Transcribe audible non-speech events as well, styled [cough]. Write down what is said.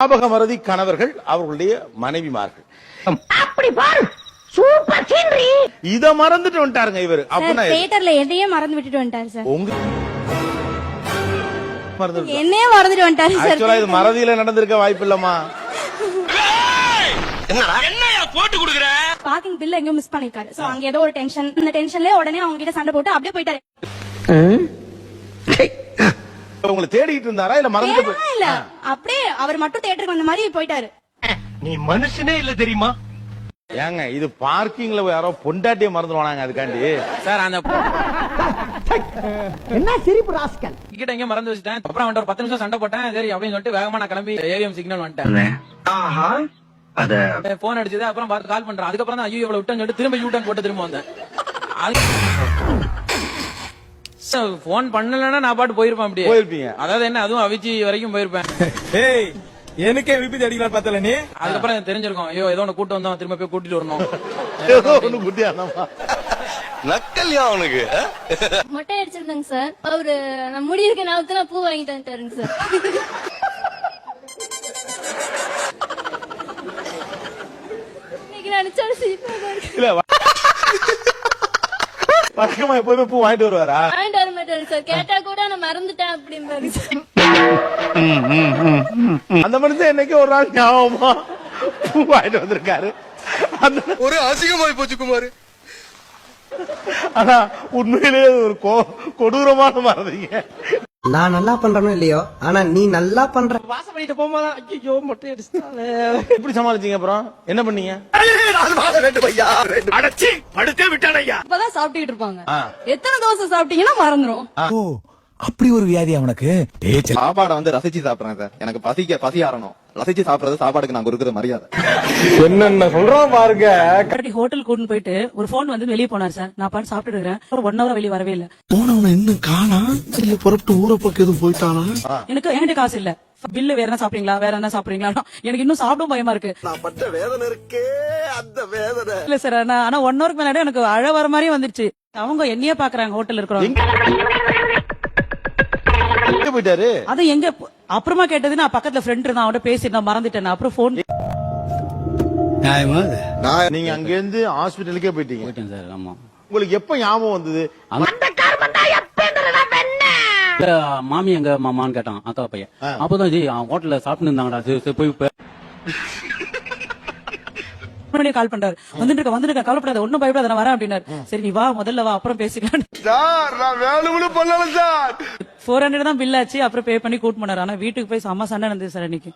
ஞாபக மறதி கணவர்கள் அவர்களுடைய மனைவிமார்கள். அப்படி பாரு சூப்பர் சீனரி இத மறந்துட்டு வந்துட்டாருங்க இவரு. அப்படின்னா தியேட்டர்ல எதையே மறந்து விட்டுட்டு வந்துட்டாரு சார். உங்க மறந்து என்னையே மறந்துட்டு வந்துட்டாரு சார். இது மறதியில நடந்திருக்க வாய்ப்பு இல்லம்மா. பார்க்கிங் பில் எங்கேயும் மிஸ் பண்ணிருக்காரு சோ அங்க ஏதோ ஒரு டென்ஷன் இந்த டென்ஷன்லயே உடனே அவங்க கிட்ட சண்டை போட்டு அப்படியே போயிட்டாரு. உங்களை தேடிட்டு இருந்தாரா? இல்ல தேவையே இல்ல. அப்படியே அவர் மட்டும் தியேட்டருக்கு வந்த மாதிரி போயிட்டாரு. நீ மனுஷனே இல்ல தெரியுமா? ஏங்க இது பார்க்கிங்ல யாரோ பொண்டாட்டிய மறந்துடுவானாங்க அதுக்காண்டி. சார் அந்த [laughs] என்ன சிரிப்பு ராஸ்கல்? டிக்கெட் எங்க மறந்து வச்சுட்டேன். அப்புறம் அவன்கிட்ட ஒரு பத்து நிமிஷம் சண்டை போட்டேன். சரி அப்படின்னு சொல்லிட்டு வேகமா நான் கிளம்பி ஏவிஎம் சிக்னல் வந்துட்டேன். ஆஹா. அத போன் அடிச்சது. அப்புறம் பார்த்து கால் பண்றேன். அதுக்கப்புறம் தான் ஐயோ இவ்வளவு விட்டேன்னு சொல்லிட்டு திரும்ப யூ டர்ன் போட்டு திரும்ப வந்தேன். போன் பண்ணலன்னா நான் பாட்டு போயிருப்பேன் அப்படியே. போயிருப்பீங்க. அதாவது என்ன அதுவும் அவிச்சி வரைக்கும் போயிருப்பேன். ஏய் எனக்கே விபத்து அடிக்கலாம் பார்த்தல நீ? அதுக்கப்புறம் எனக்கு தெரிஞ்சிருக்கும் ஐயோ ஏதோ ஒண்ணு கூட்டு வந்தோம் திரும்ப போய் கூட்டிட்டு வரணும். நக்கல்யா அவனுக்கு மொட்டை அடிச்சிருந்தேங்க சார். அவரு நான் முடி இருக்க பூ வாங்கிட்டு வந்துட்டாருங்க சார். இன்னைக்கு நினைச்சாலும் சிரிப்பா தான் இருக்கு. இல்ல வ- வழக்கமா எப்போதுமே பூ வாங்கிட்டு வருவாரா? வாங்கிட்டு வர மாட்டாரு சார் கேட்டா கூட நான் மறந்துட்டேன் அப்படின்பாரு சார் அந்த மனுஷன் என்னைக்கு ஒரு நாள் ஞாபகமா பூ வாங்கிட்டு வந்திருக்காரு? ஒரு அசிங்கமாய் போச்சு குமார். ஆனா உண்மையிலேயே ஒரு கொ- கொடூரமான மறதிங்க. நான் நல்லா பண்றேனோ இல்லையோ? ஆனா நீ நல்லா பண்ற வாசம் பண்ணிட்டு போகும்போது ஐயோ மொட்டை அடிச்சுட்டாலே எப்படி சமாளிச்சீங்க அப்புறம்? என்ன பண்ணீங்க? அடைச்சி படுக்க விட்டானையா இப்பதான் சாப்பிட்டுட்டு இருப்பாங்க. எத்தனை தோசை சாப்பிட்டீங்கன்னா மறந்துரும். ஓ அப்படி ஒரு வியாதி அவனுக்கு. சாப்பாடை வந்து ரசிச்சு சாப்பிடுறேன் சார். எனக்கு பசிக்க பசி ஆறணும். ரசிச்சு சாப்பிடுறது சாப்பாடுக்கு நான் கொடுக்குற மரியாதை. என்னென்ன சொல்றோம் பாருங்க. கட்டி ஹோட்டல் கூட்டின்னு போயிட்டு ஒரு போன் வந்து வெளியே போனார் சார். நான் பாட்டு சாப்பிட்டு இருக்கிறேன். ஒரு ஒன் ஹவர் வெளியே வரவே இல்ல. போனவன இன்னும் காணா? இல்ல புறப்பட்டு ஊரை பக்கம் எதுவும் போயிட்டானா? எனக்கு என்கிட்ட காசு இல்ல. பில்லு வேற என்ன சாப்பிடுறீங்களா? வேற என்ன சாப்பிடுறீங்களா? எனக்கு இன்னும் சாப்பிடும் பயமா இருக்கு. நான் பட்ட வேதனை இருக்கே அந்த வேதனை. இல்ல சார் நான் ஆனா ஒன் ஹவருக்கு மேலே எனக்கு அழ வர மாதிரியே வந்துருச்சு. அவங்க என்னையே பாக்குறாங்க ஹோட்டல் இருக்கிறவங்க. போயிட்டாரு? அது எங்க? அப்புறமா கேட்டது நான் பக்கத்துல ஃப்ரெண்ட் இருந்தான் அவன்கிட்ட பேசி நான் மறந்துட்டேன். அப்புறம் போன் நீங்க அங்க இருந்து ஹாஸ்பிட்டலுக்கே போயிட்டீங்க. போயிட்டேன் சார் ஆமா. உங்களுக்கு எப்ப ஞாபகம் வந்தது? மாமி எங்க மாமான்னு கேட்டான் அக்கா பையன். அப்பதான் ஜி ஹோட்டல்ல சாப்பிட்டு இருந்தாங்கடா சரி, போய் போய் முன்னாடியே கால் பண்றாரு. வந்துட்டு இருக்க வந்துட்டு கவலைப்படாத ஒண்ணும் பயப்படாத நான் வரேன் அப்படின்னாரு. சரி நீ வா முதல்ல வா அப்புறம் பேசிக்கலாம் சார் நான் வேணும்னு பண்ணல சார். ஃபோர் ஹண்ட்ரட் தான் பில் ஆச்சு அப்புறம் பே பண்ணி கூட்டு போனாரு. ஆனா வீட்டுக்கு போய் செம்ம சண்டை நடந்தது சார் அன்னைக்கு